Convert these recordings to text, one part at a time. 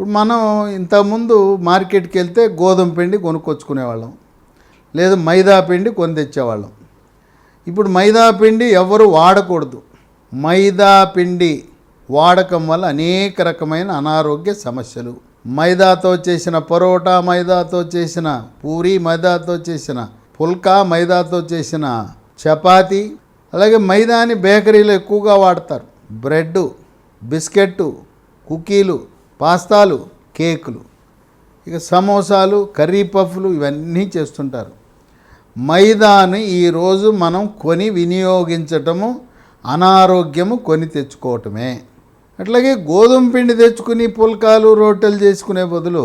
ఇప్పుడు మనం ఇంతకుముందు మార్కెట్కి వెళ్తే గోధుమ పిండి కొనుక్కొచ్చుకునేవాళ్ళం. లేదు మైదా పిండి కొని తెచ్చేవాళ్ళం. ఇప్పుడు మైదా పిండి ఎవరు వాడకూడదు. మైదా పిండి వాడకం వల్ల అనేక రకమైన అనారోగ్య సమస్యలు. మైదాతో చేసిన పరోటా మైదాతో చేసిన పూరి మైదాతో చేసిన పుల్కా మైదాతో చేసిన చపాతి అలాగే మైదాని బేకరీలో ఎక్కువగా వాడతారు. బ్రెడ్ బిస్కెట్ కుకీలు పాస్తాలు కేకులు ఇక సమోసాలు కర్రీ పఫ్లు ఇవన్నీ చేస్తుంటారు. మైదాని ఈరోజు మనం కొని వినియోగించటము అనారోగ్యము కొని తెచ్చుకోవటమే. అట్లాగే గోధుమ పిండి తెచ్చుకుని పుల్కాలు రొట్టెలు చేసుకునే బదులు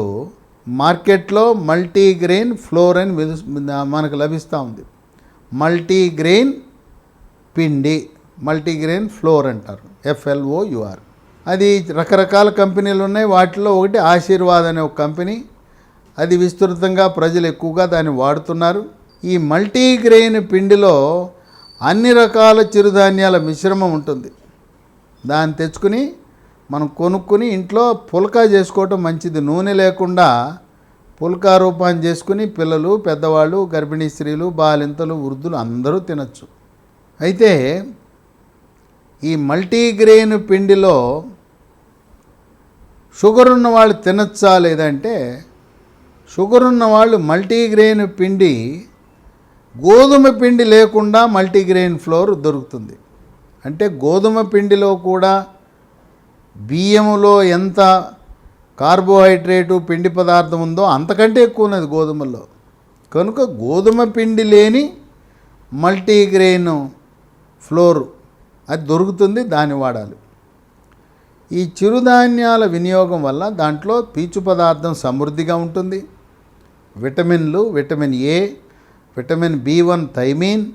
మార్కెట్లో మల్టీగ్రెయిన్ ఫ్లోర్ అని మనకు లభిస్తూ ఉంది. మల్టీగ్రెయిన్ పిండి మల్టీగ్రెయిన్ ఫ్లోర్ అంటారు. F L O U R అది రకరకాల కంపెనీలు ఉన్నాయి. వాటిలో ఒకటి ఆశీర్వాద్ అనే ఒక కంపెనీ. అది విస్తృతంగా ప్రజలు ఎక్కువగా దాన్ని వాడుతున్నారు. ఈ మల్టీగ్రెయిన్ పిండిలో అన్ని రకాల చిరుధాన్యాల మిశ్రమం ఉంటుంది. దాన్ని తెచ్చుకుని మనం కొనుక్కుని ఇంట్లో పుల్కా చేసుకోవటం మంచిది. నూనె లేకుండా పుల్కా రూపాన్ని చేసుకుని పిల్లలు పెద్దవాళ్ళు గర్భిణీ స్త్రీలు బాలింతలు వృద్ధులు అందరూ తినచ్చు. అయితే ఈ మల్టీగ్రెయిన్ పిండిలో షుగర్ ఉన్న వాళ్ళు తినచ్చా లేదంటే షుగర్ ఉన్న వాళ్ళు మల్టీగ్రెయిన్ పిండి గోధుమ పిండి లేకుండా మల్టీగ్రెయిన్ ఫ్లోర్ దొరుకుతుంది. అంటే గోధుమ పిండిలో కూడా బియ్యములో ఎంత కార్బోహైడ్రేటు పిండి పదార్థం ఉందో అంతకంటే ఎక్కువ ఉన్నది గోధుమల్లో. కనుక గోధుమ పిండి లేని మల్టీగ్రెయిన్ ఫ్లోర్ అది దొరుకుతుంది దాన్ని వాడాలి. ఈ చిరుధాన్యాల వినియోగం వల్ల దాంట్లో పీచు పదార్థం సమృద్ధిగా ఉంటుంది. విటమిన్లు vitamin A vitamin B one thiamine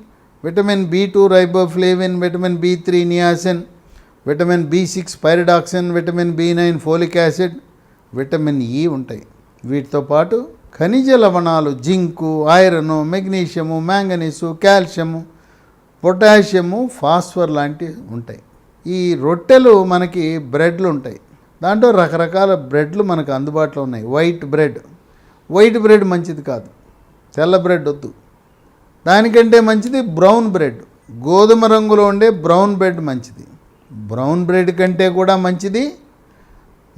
vitamin B two riboflavin vitamin B three niacin vitamin B six pyridoxine vitamin B nine folic acid vitamin E ఉంటాయి. వీటితో పాటు ఖనిజ లవణాలు zinc iron magnesium manganese calcium potassium phosphor లాంటివి ఉంటాయి. ఈ రొట్టెలు మనకి బ్రెడ్లు ఉంటాయి. దాంట్లో రకరకాల బ్రెడ్లు మనకు అందుబాటులో ఉన్నాయి. వైట్ బ్రెడ్ వైట్ బ్రెడ్ మంచిది కాదు. తెల్ల బ్రెడ్ వద్దు. దానికంటే మంచిది బ్రౌన్ బ్రెడ్ గోధుమ రంగులో ఉండే బ్రౌన్ బ్రెడ్ మంచిది. బ్రౌన్ బ్రెడ్ కంటే కూడా మంచిది.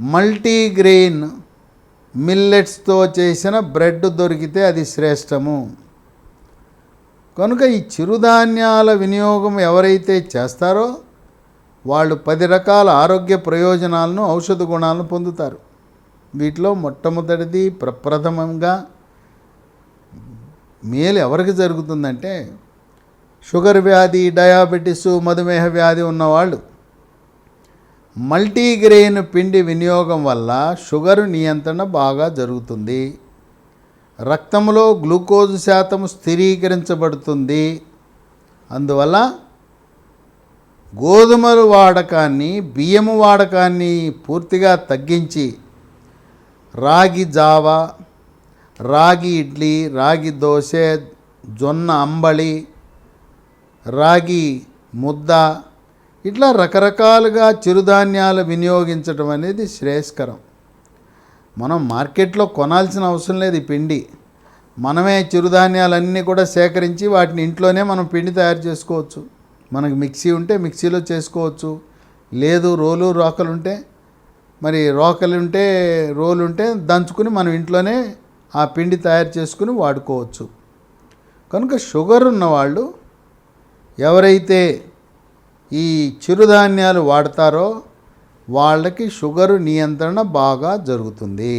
మల్టీగ్రెయిన్ మిల్లెట్స్తో చేసిన బ్రెడ్ దొరికితే అది శ్రేష్టము. కనుక ఈ చిరుధాన్యాల వినియోగం ఎవరైతే చేస్తారో వాళ్ళు పది రకాల ఆరోగ్య ప్రయోజనాలను ఔషధ గుణాలను పొందుతారు. వీటిలో మొట్టమొదటిది ప్రప్రథమంగా మేలు ఎవరికి జరుగుతుందంటే షుగర్ వ్యాధి డయాబెటీసు మధుమేహ వ్యాధి ఉన్నవాళ్ళు. మల్టీగ్రెయిన్ పిండి వినియోగం వల్ల షుగర్ నియంత్రణ బాగా జరుగుతుంది. రక్తంలో గ్లూకోజ్ శాతం స్థిరీకరించబడుతుంది. అందువల్ల గోధుమల వాడకాన్ని బియ్యము వాడకాన్ని పూర్తిగా తగ్గించి రాగి జావ రాగి ఇడ్లీ రాగి దోశ జొన్న అంబలి రాగి ముద్ద ఇట్లా రకరకాలుగా చిరుధాన్యాలు వినియోగించడం అనేది శ్రేయస్కరం. మనం మార్కెట్లో కొనాల్సిన అవసరం లేదు ఈ పిండి. మనమే చిరుధాన్యాలన్నీ కూడా సేకరించి వాటిని ఇంట్లోనే మనం పిండి తయారు చేసుకోవచ్చు. మనకు మిక్సీ ఉంటే మిక్సీలో చేసుకోవచ్చు. లేదు రోలు రోకలు ఉంటే మరి రోకలు ఉంటే రోలు ఉంటే దంచుకుని మనం ఇంట్లోనే ఆ పిండి తయారు చేసుకుని వాడుకోవచ్చు. కనుక షుగర్ ఉన్నవాళ్ళు ఎవరైతే ఈ చిరుధాన్యాలు వాడతారో వాళ్ళకి షుగరు నియంత్రణ బాగా జరుగుతుంది.